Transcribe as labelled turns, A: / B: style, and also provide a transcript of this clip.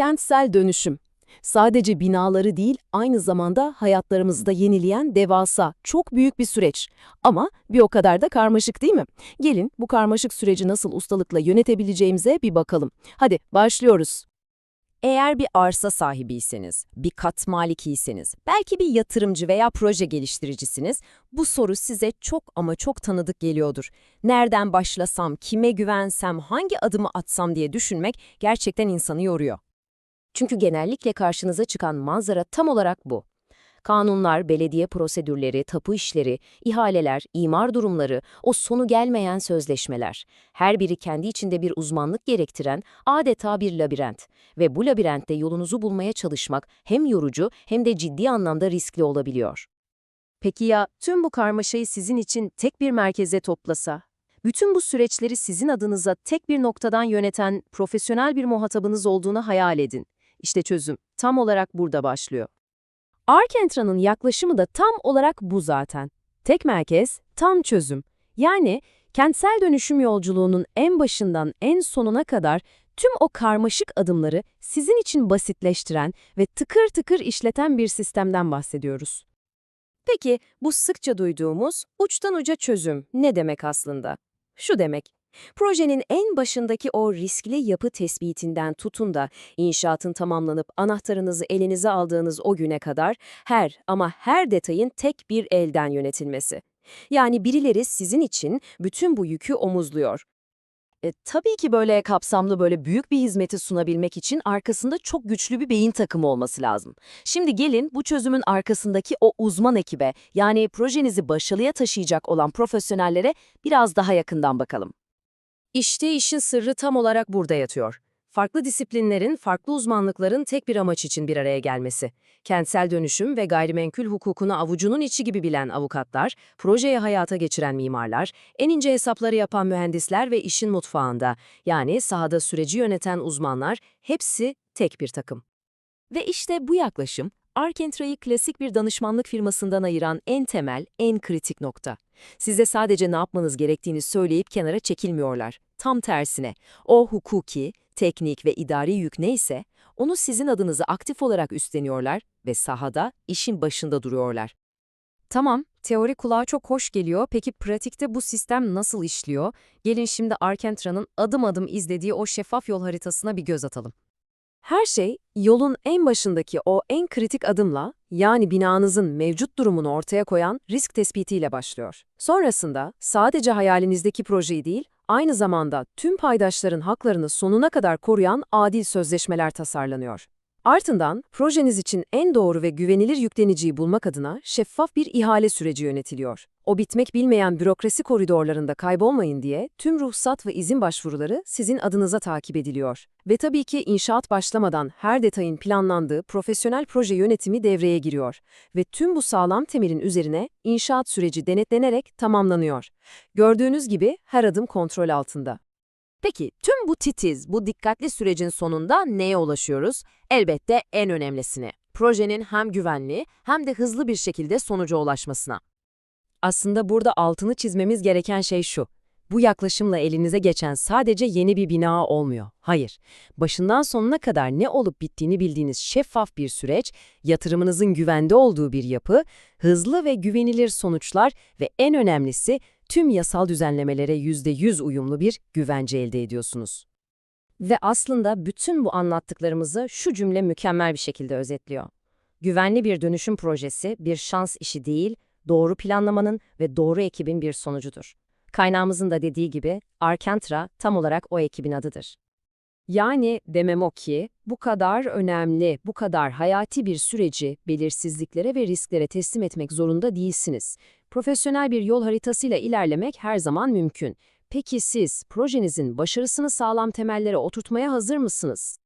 A: Kentsel dönüşüm. Sadece binaları değil, aynı zamanda hayatlarımızı da yenileyen devasa, çok büyük bir süreç. Ama bir o kadar da karmaşık değil mi? Gelin bu karmaşık süreci nasıl ustalıkla yönetebileceğimize bir bakalım. Hadi başlıyoruz.
B: Eğer bir arsa sahibiyseniz, bir kat malikiyseniz, belki bir yatırımcı veya proje geliştiricisiniz, bu soru size çok ama çok tanıdık geliyordur. Nereden başlasam, kime güvensem, hangi adımı atsam diye düşünmek gerçekten insanı yoruyor. Çünkü genellikle karşınıza çıkan manzara tam olarak bu. Kanunlar, belediye prosedürleri, tapu işleri, ihaleler, imar durumları, o sonu gelmeyen sözleşmeler. Her biri kendi içinde bir uzmanlık gerektiren adeta bir labirent. Ve bu labirentte yolunuzu bulmaya çalışmak hem yorucu hem de ciddi anlamda riskli olabiliyor. Peki ya tüm bu karmaşayı sizin için tek bir merkeze toplasa? Bütün bu süreçleri sizin adınıza tek bir noktadan yöneten profesyonel bir muhatabınız olduğunu hayal edin. İşte çözüm tam olarak burada başlıyor.
A: Arkentra'nın yaklaşımı da tam olarak bu zaten. Tek merkez, tam çözüm. Yani kentsel dönüşüm yolculuğunun en başından en sonuna kadar tüm o karmaşık adımları sizin için basitleştiren ve tıkır tıkır işleten bir sistemden bahsediyoruz.
B: Peki bu sıkça duyduğumuz uçtan uca çözüm ne demek aslında? Şu demek, projenin en başındaki o riskli yapı tespitinden tutun da inşaatın tamamlanıp anahtarınızı elinize aldığınız o güne kadar her ama her detayın tek bir elden yönetilmesi. Yani birileri sizin için bütün bu yükü omuzluyor.
A: E, tabii ki böyle kapsamlı böyle büyük bir hizmeti sunabilmek için arkasında çok güçlü bir beyin takımı olması lazım. Şimdi gelin bu çözümün arkasındaki o uzman ekibe yani projenizi başarıya taşıyacak olan profesyonellere biraz daha yakından bakalım.
B: İşte işin sırrı tam olarak burada yatıyor. Farklı disiplinlerin, farklı uzmanlıkların tek bir amaç için bir araya gelmesi. Kentsel dönüşüm ve gayrimenkul hukukunu avucunun içi gibi bilen avukatlar, projeyi hayata geçiren mimarlar, en ince hesapları yapan mühendisler ve işin mutfağında, yani sahada süreci yöneten uzmanlar, hepsi tek bir takım.
A: Ve işte bu yaklaşım, Arkentra'yı klasik bir danışmanlık firmasından ayıran en temel, en kritik nokta. Size sadece ne yapmanız gerektiğini söyleyip kenara çekilmiyorlar. Tam tersine, o hukuki, teknik ve idari yük neyse, onu sizin adınıza aktif olarak üstleniyorlar ve sahada işin başında duruyorlar.
B: Tamam, teori kulağa çok hoş geliyor. Peki pratikte bu sistem nasıl işliyor? Gelin şimdi Arkentra'nın adım adım izlediği o şeffaf yol haritasına bir göz atalım.
A: Her şey yolun en başındaki o en kritik adımla yani binanızın mevcut durumunu ortaya koyan risk tespitiyle başlıyor. Sonrasında sadece hayalinizdeki projeyi değil, aynı zamanda tüm paydaşların haklarını sonuna kadar koruyan adil sözleşmeler tasarlanıyor. Ardından projeniz için en doğru ve güvenilir yükleniciyi bulmak adına şeffaf bir ihale süreci yönetiliyor. O bitmek bilmeyen bürokrasi koridorlarında kaybolmayın diye tüm ruhsat ve izin başvuruları sizin adınıza takip ediliyor. Ve tabii ki inşaat başlamadan her detayın planlandığı profesyonel proje yönetimi devreye giriyor. Ve tüm bu sağlam temelin üzerine inşaat süreci denetlenerek tamamlanıyor. Gördüğünüz gibi her adım kontrol altında.
B: Peki tüm bu titiz, bu dikkatli sürecin sonunda neye ulaşıyoruz? Elbette en önemlisine. Projenin hem güvenli hem de hızlı bir şekilde sonuca ulaşmasına.
A: Aslında burada altını çizmemiz gereken şey şu. Bu yaklaşımla elinize geçen sadece yeni bir bina olmuyor. Hayır. Başından sonuna kadar ne olup bittiğini bildiğiniz şeffaf bir süreç, yatırımınızın güvende olduğu bir yapı, hızlı ve güvenilir sonuçlar ve en önemlisi tüm yasal düzenlemelere %100 uyumlu bir güvence elde ediyorsunuz.
B: Ve aslında bütün bu anlattıklarımızı şu cümle mükemmel bir şekilde özetliyor. Güvenli bir dönüşüm projesi bir şans işi değil, doğru planlamanın ve doğru ekibin bir sonucudur. Kaynağımızın da dediği gibi Arkentra tam olarak o ekibin adıdır.
A: Yani demem o ki, bu kadar önemli, bu kadar hayati bir süreci belirsizliklere ve risklere teslim etmek zorunda değilsiniz. Profesyonel bir yol haritasıyla ilerlemek her zaman mümkün. Peki siz projenizin başarısını sağlam temellere oturtmaya hazır mısınız?